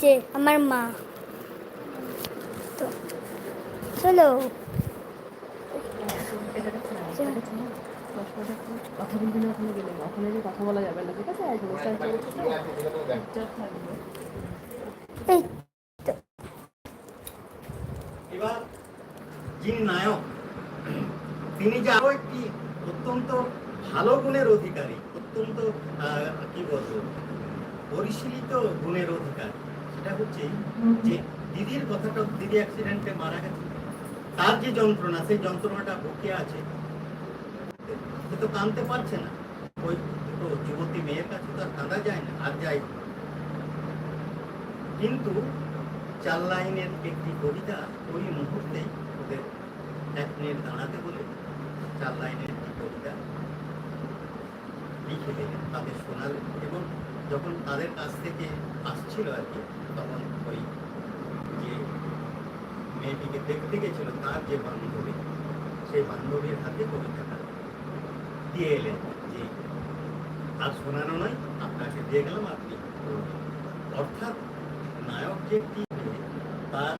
যে আমার মা। তো, চলো। কথা বলবি না ওখানে গেলে ওখানে যে কথা বলা যাবে না ঠিক আছে এবার যিনি নায়ক, তিনি যে আরও একটি অত্যন্ত ভালো গুণের অধিকারী, অত্যন্ত কি বলব, পরিশীলিত গুণের অধিকারী। সেটা হচ্ছে যে দিদির কথাটা দিদি অ্যাক্সিডেন্টে মারা গেছে। তার যে যন্ত্রণা, সেই যন্ত্রণাটা বুকে আছে? সে তো কাঁদতে পারছে না। ওই দুটো যুবতী মেয়ের কাছে তো আর কাঁদা যায় না, আর যাই কিন্তু চার লাইনের একটি কবিতা ওই মুহূর্তে ওদের এক মিনিট দাঁড়াতে বলে, চার লাইনের একটি কবিতা লিখে দিলেন, তাদের শোনালেন এবং যখন তাদের কাছ থেকে আসছিল আর কি তখন ওই যে মেয়েটিকে দেখতে গেছিল তার যে বান্ধবী সেই বান্ধবীর হাতে কবিতাটা দিয়ে এলেন যে আর শোনানো নয় আপনাকে দিয়ে গেলাম আপনি অর্থাৎ নায়ক যে তার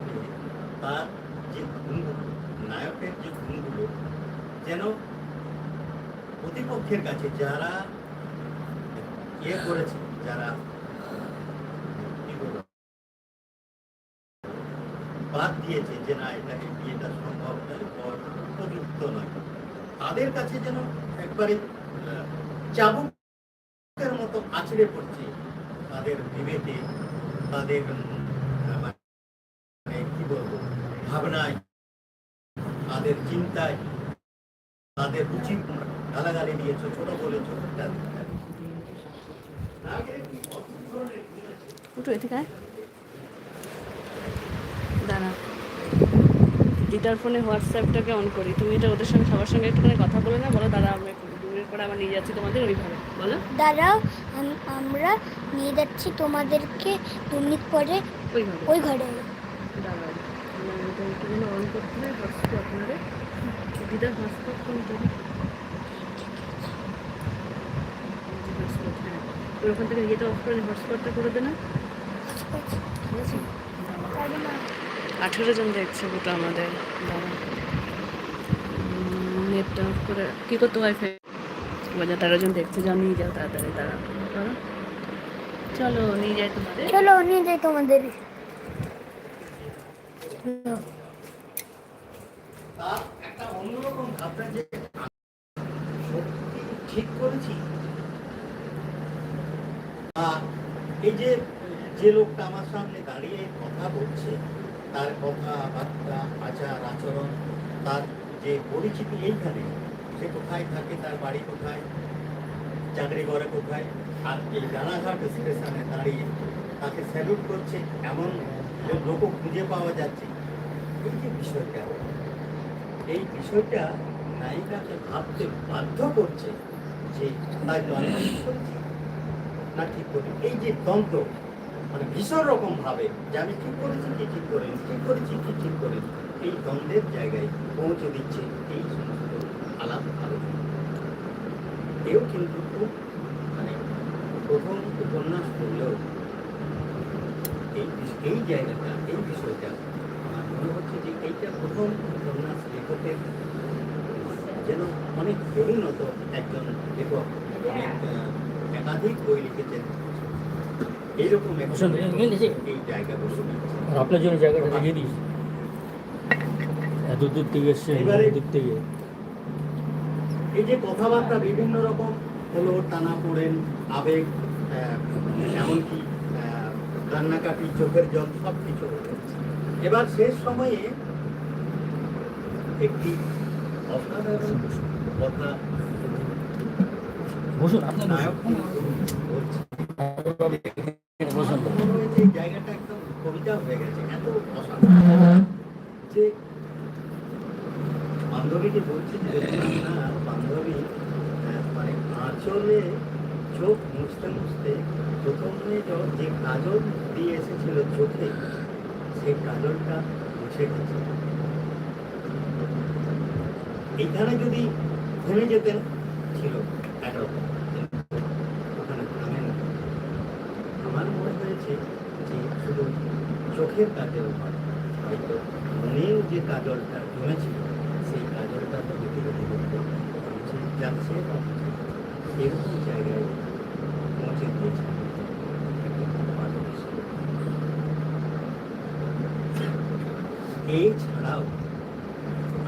তার যে গুণগুলো নায়কের যে গুণগুলো যেন প্রতিপক্ষের কাছে যারা ইয়ে করেছে যারা কি বলব, বাদ দিয়েছে যে না, এটাকে বিয়েটা সম্ভব নয় বা উপযুক্ত নয়। তাদের কাছে যেন একবারে চাবুকের মতো আছড়ে পড়ছে তাদের বিবেকে, তাদের মানে কি বলব, ভাবনায়, তাদের চিন্তায়, তাদের রুচি গালাগালি দিয়েছ, ছোট বলেছ ইত্যাদি ইত্যাদি। উঠো এদিকে আয়। দাঁড়া। দিদার ফোনে হোয়াটসঅ্যাপটাকে অন করি। তুমি এটা ওদের সঙ্গে সবার সঙ্গে একটুখানি কথা বলে না বলো দাঁড়া আমি একটু দু মিনিট পরে আবার নিয়ে যাচ্ছি তোমাদের ওইভাবে। বলো। দাঁড়াও আমরা নিয়ে যাচ্ছি তোমাদেরকে দু মিনিট পরে ওই ঘরে। দাঁড়াও আমার একটুখানি অন করতে আপনাদের। দিদার ওখান থেকে ইয়েটা অফ করে হটস্পটটা করে দে না। ঠিক আছে। আঠেরো জন দেখছে গোটা আমাদের। নেটটা অফ করে কী করতে ওয়াইফাই বাজার তেরো জন দেখছে যাও নিয়ে যাও তাড়াতাড়ি তারা চলো নিয়ে যাই তোমাদের। চলো নিয়ে যাই তোমাদের। একটা অন্যরকম ভাবনা যে ঠিক করেছি এই যে যে লোকটা আমার সামনে দাঁড়িয়ে কথা বলছে তার কথাবার্তা আচার, আচরণ, তার যে পরিচিতি এইখানে, সে কোথায় থাকে, তার বাড়ি কোথায়, চাকরি করে কোথায়, আর এই রানাঘাট স্টেশনে দাঁড়িয়ে তাকে স্যালুট করছে, এমন লোক খুঁজে পাওয়া যাচ্ছে। এই যে বিষয়টা, এই বিষয়টা নায়িকাকে ভাবতে বাধ্য করছে যে তার জন্ম না ঠিক করি এই যে দ্বন্দ্ব মানে ভীষণ রকম ভাবে যে আমি ঠিক করেছি, কি ঠিক করিনি ঠিক করেছি, কি ঠিক করিনি, এই দ্বন্দ্বের জায়গায় পৌঁছে দিচ্ছে এই সমস্ত আলাপ আলোচনা। এও কিন্তু খুব মানে প্রথম উপন্যাস পড়লেও এই এই জায়গাটা, এই বিষয়টা আমার মনে হচ্ছে যে এইটা প্রথম উপন্যাস লেখকের যেন অনেক পরিণত একজন লেখক। অনেক একাধিক বই লিখেছেন। এইরকম এই জায়গা বসে আপনার জন্য জায়গাটা দেখিয়ে দিস এত দূর থেকে এসছে দূর থেকে। এই যে কথাবার্তা বিভিন্ন রকম হলো টানা পড়েন আবেগ এমনকি আহ, কান্নাকাটি চোখের জল সব কিছু এবার শেষ সময়ে একটি অসাধারণ কথা। বসুন আপনার নায়ক কিন্তু বলছে বসুন মনে হয়েছে এই জায়গাটা একদম কবিতা হয়ে গেছে এত অসাধারণ যে বান্ধবীকে বলছে যে যদি না বান্ধবী আহ, মানে আঁচলে চোখ মুছতে মুছতে প্রথমে যে কাজল দিয়ে এসেছিল চোখে, সেই কাজলটা মুছে গেছে এইখানে যদি থেমে যেতেন ছিল ওখানে না। মনে হয়েছে যে শুধু চোখের নয় হয়তো মনেও যে কাজলটা জমেছিল সেই কাজলটা ধীরে ধীরে যাচ্ছে। এরকম জায়গায় পৌঁছে এছাড়াও,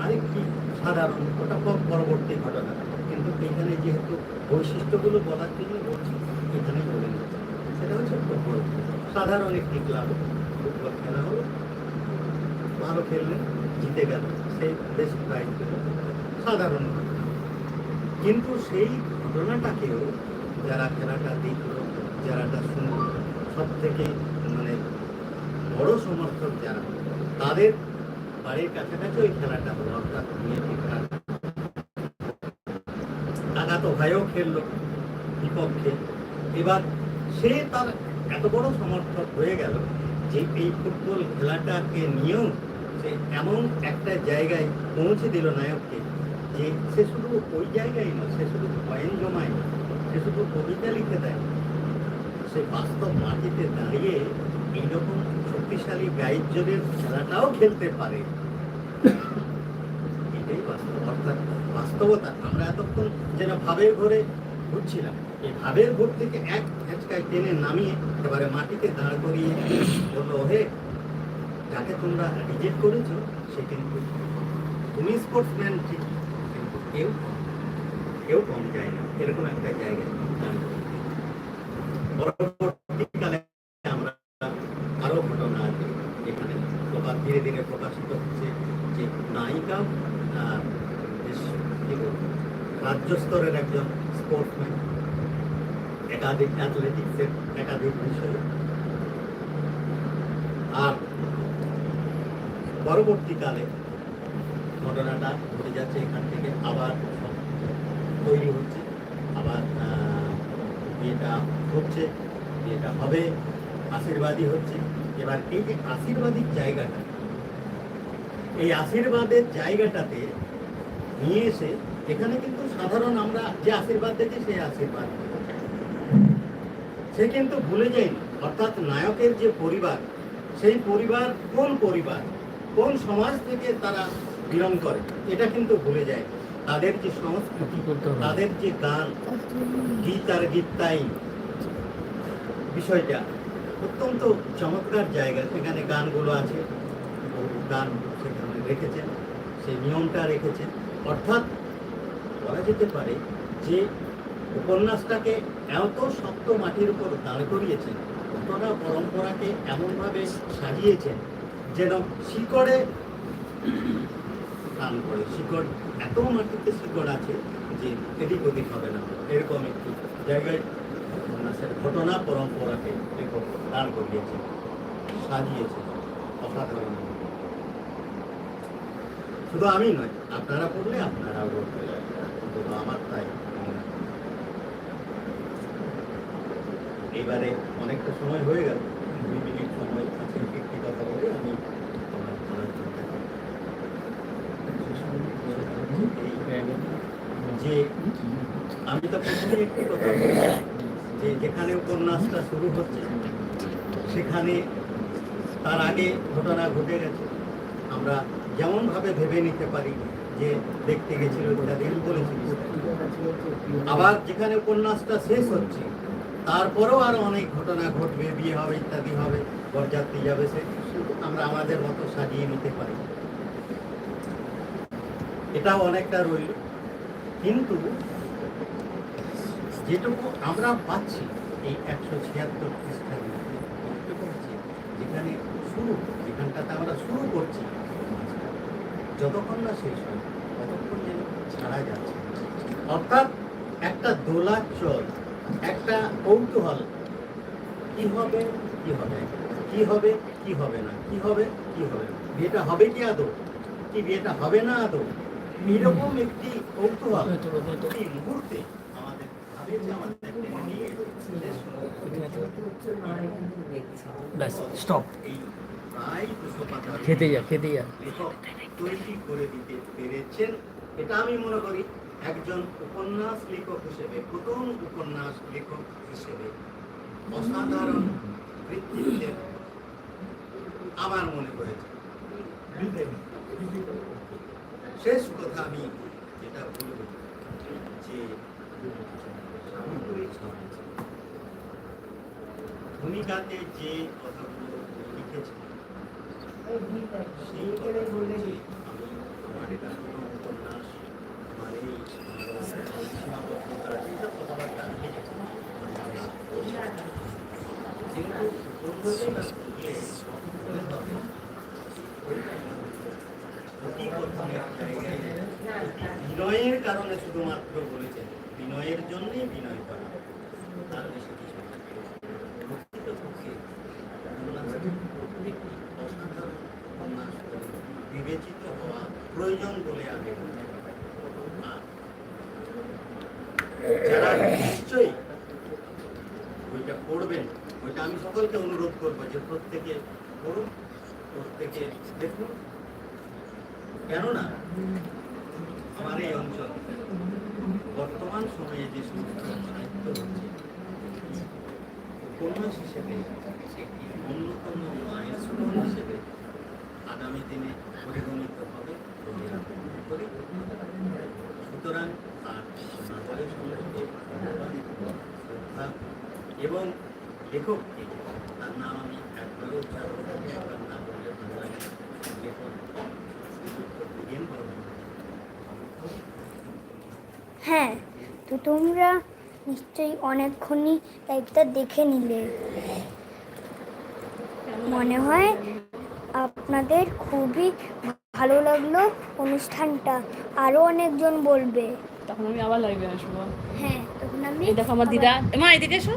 আরেকটি সাধারণ ওটা পর- পরবর্তী ঘটনা কিন্তু এখানে যেহেতু বৈশিষ্ট্যগুলো বলার জন্য বলছি এখানে বলে সেটা হচ্ছে ফুটবল সাধারণ একটি ক্লাব ফুটবল খেলা হলো ভালো খেললেন জিতে গেল সেই বেশ প্রাইজ সাধারণ ঘটনা। কিন্তু সেই ঘটনাটাকেও যারা খেলাটা দেখল, যারাটা শুনল সব থেকে মানে বড় সমর্থক যারা, তাদের বাড়ির কাছাকাছি ওই খেলাটা হলো, অর্থাৎ মেয়েটি খেলা। আঘাত ভাইও খেললো, বিপক্ষে। এবার সে তার এত বড় সমর্থক হয়ে গেল যে এই ফুটবল খেলাটাকে নিয়েও সে এমন একটা জায়গায় পৌঁছে দিল নায়ককে। যে সে শুধু ওই জায়গায় নয়, সে শুধু কয়েন জমায় না সে শুধু কবিতা লিখে দেয়। সে বাস্তব মাটিতে দাঁড়িয়ে এইরকম শক্তিশালী গাইজ্যের খেলাটাও খেলতে পারে। এটাই বাস্তব, অর্থাৎ বাস্তবতা। আমরা এতক্ষণ যেন ভাবের ঘরে ঘুরছিলাম। এই ভাবের ঘর থেকে এক হেঁচকায় টেনে নামিয়ে এবারে মাটিতে দাঁড় করিয়ে বলল হে যাকে তোমরা রিজেক্ট করেছ, সে কিন্তু তুমি স্পোর্টসম্যান ঠিক কেউ কম। কেউ কম যায় না এরকম একটা দিয়েছে। পরবর্তীকালে আমরা আরও ঘটনা আছে প্রকাশ ধীরে ধীরে প্রকাশিত হচ্ছে যে নায়িকা রাজ্য স্তরের একজন স্পোর্টসম্যান একাধিক অ্যাথলেটিক্সের একাধিক বিষয়ে আর পরবর্তীকালে ঘটনাটা ঘটে যাচ্ছে, এখান থেকে আবার তৈরি হচ্ছে, আবার বিয়েটা হচ্ছে, বিয়েটা হবে আশীর্বাদী হচ্ছে। এবার এই যে আশীর্বাদী জায়গাটা, এই আশীর্বাদের জায়গাটাতে নিয়ে এসে এখানে কিন্তু সাধারণ আমরা যে আশীর্বাদ দেখি সেই আশীর্বাদ। সে কিন্তু ভুলে যায়নি, অর্থাৎ নায়কের যে পরিবার, সেই পরিবার কোন পরিবার, কোন সমাজ থেকে তারা বিলং করে। এটা কিন্তু ভুলে যায়। তাদের যে সংস্কৃতি, তাদের যে গান, গীত আর গীতাই বিষয়টা অত্যন্ত চমৎকার জায়গা। সেখানে গানগুলো আছে গান সেখানে রেখেছেন, সেই নিয়মটা রেখেছেন। অর্থাৎ বলা যেতে পারে যে উপন্যাসটাকে এত শক্ত মাটির উপর দাঁড় করিয়েছেন, কতটা পরম্পরাকে এমনভাবে সাজিয়েছেন যেন শিকড়ে টান করে। শিকড়, এত মাটিতে শিকড় আছে যে এদিক ওদিক হবে না। এরকম একটি জায়গায় ঘটনা পরম্পরাকে লেখক দাঁড় করিয়েছে, সাজিয়েছে অসাধারণ। শুধু আমি নয়, আপনারা পড়লে আপনারা অন্তত আমার তাই এবারে অনেকটা সময় হয়ে গেল। দুই মিনিট সময় আছে, একটি কথা বলে আমি আমার আলোচনাটা এই যে আমি তো প্রথমে একটি কথা যে যেখানে উপন্যাসটা শুরু হচ্ছে, সেখানে তার আগে ঘটনা ঘটে গেছে। আমরা যেমন ভাবে নিতে পারি যে দেখতে গেছিল ইত্যাদি বলেছি আবার যেখানে উপন্যাসটা শেষ হচ্ছে, তারপরেও আরও অনেক ঘটনা ঘটবে, বিয়ে হবে, ইত্যাদি হবে, বরযাত্রী যাবে, সে আমরা আমাদের মতো সাজিয়ে নিতে পারি। এটাও অনেকটা রইল। কিন্তু যেটুকু আমরা পাচ্ছি এই একশো ছিয়াত্তর মধ্যে, যেখানে শুরু যেখানটাতে আমরা শুরু করছি যতক্ষণ না শেষ হয় ততক্ষণ যেন ছাড়া যাচ্ছে। অর্থাৎ একটা দোলাচল একটা কৌতূহল কি হবে কি হবে কি হবে কি হবে না কি হবে কি হবে বিয়েটা হবে কি আদৌ? কি বিয়েটা হবে না আদৌ? এরকম একটি কৌতূহল প্রতি মুহূর্তে আমাদের ভাবে যে আমাদের নিয়ে ব্যাস স্টপ এই প্রায় দুশো পাতা খেতে যা খেতে যা তৈরি করে দিতে পেরেছেন এটা আমি মনে করি একজন উপন্যাস লেখক হিসেবে প্রথম উপন্যাস লেখক হিসেবে অসাধারণ বৃত্তিতে আমার মনে হয়েছে শেষ কথা আমি যেটা বলব যে সামগ্রিক সমাজ ভূমিকাতে যে কথাগুলো লিখেছে সেই কথাগুলো যে আমি আমার এটা কোনো উপন্যাস আমার এই সীমাবদ্ধতা এইসব কথাবার্তা লিখেছি কিন্তু উপন্যাসটা লিখলে মনে হবে অতি কথনের জায়গায় অতি বিনয়ের কারণে শুধুমাত্র বলেছেন, বিনয়ের জন্যই বিনয় করা। তার বেশি কিছু বিবেচিত হওয়া প্রয়োজন বলে আমি যারা নিশ্চয়ই বইটা পড়বেন ওইটা আমি সকলকে অনুরোধ করব যে প্রত্যেকে পড়ুন প্রত্যেকে দেখুন। কেননা আমার এই অঞ্চল। বর্তমান সময়ে যে সমস্ত সাহিত্য হচ্ছে উপন্যাস হিসেবে একটি অন্যতম মাইলস্টোন হিসেবে আগামী দিনে পরিগণিত হবে সুতরাং সকলের সম্পর্কে ধন্যবাদ, শ্রদ্ধা। এবং লেখককে তার নাম আমি উচ্চারণ একবার না বললে ভালো লাগে। লেখক হ্যাঁ তো তোমরা নিশ্চয়ই অনেকক্ষণই লাইভটা দেখে নিলে। মনে হয় আপনাদের খুবই ভালো লাগল অনুষ্ঠানটা। আরও অনেকজন বলবে। তখন আমি আবার লাইভে আসব। হ্যাঁ তখন আমি এই দেখো আমার দিদা। মা এদিকে এসো।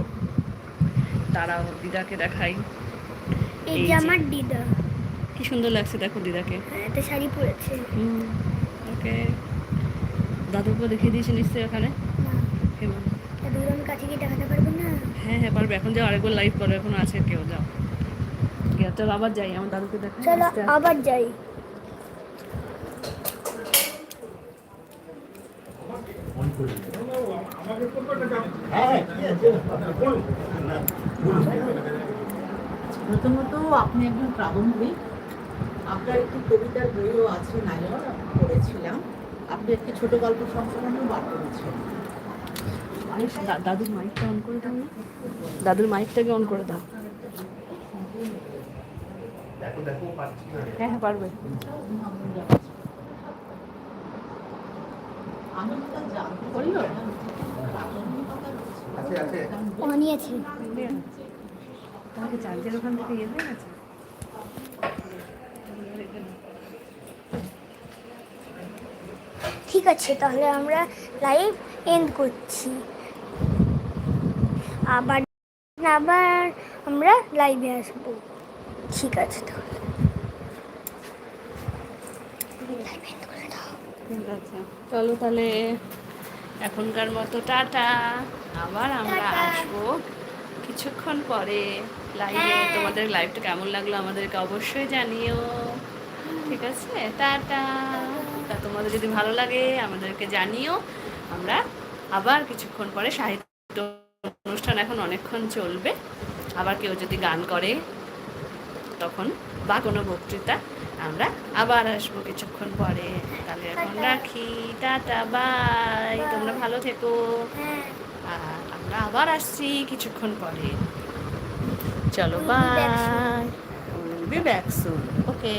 দাঁড়াও দিদাকে দেখাই। এই যে। আমার দিদা। কি সুন্দর লাগছে দেখো দিদাকে। হ্যাঁ একটা শাড়ি পরেছে। ওকে। দাদুকে দেখিয়ে দিয়েছি নিশ্চয়ই ওখানে? হ্যাঁ হ্যাঁ পারবে। এখন যাও আরেকবার লাইভ করো এখন আছে কেউ যাও। চলো আবার যাই আমার দাদুকে চলো। আবার যাই। হ্যাঁ কি আছে বলুন না, বলুন প্রথমত আপনি একজন প্রাবন্ধিক। আপনার একটি কবিতার বইও আছে নায়ক পড়েছিলাম। আপনি একটি ছোট গল্প সংস্করণও বার করেছেন দা- দাদুর মাইকটা অন করে দাও না। দাদুর মাইকটাকে অন করে দাও। হ্যাঁ হ্যাঁ পারবে। আমি তো জানতে বলল আছে আছে অনই আছে তাহলে চার্জের ওখান থেকে ইয়ে গেছে ঠিক আছে তাহলে আমরা লাইভ এন্ড করছি। আবার আবার আমরা লাইভে আসব। ঠিক আছে তাহলে। ঠিক আছে। চলো তাহলে এখনকার মতো টাটা। আবার আমরা। আসব কিছুক্ষণ পরে। লাইভে হ্যাঁ। তোমাদের লাইভটা কেমন লাগল আমাদেরকে অবশ্যই জানিও। ঠিক আছে? টাটা। তা তোমাদের যদি ভালো লাগে আমাদেরকে জানিও। আমরা আবার কিছুক্ষণ পরে সাহিত্য অনুষ্ঠান এখন অনেকক্ষণ চলবে। আবার কেউ যদি গান করে তখন বা কোনো বক্তৃতা আমরা আবার আসব কিছুক্ষণ পরে। তাহলে এখন রাখি। Tata bye. তোমরা ভালো থেকো। হ্যাঁ। আর আমরা আবার আসছি কিছুক্ষণ পরে। চলো bye. Be back soon okay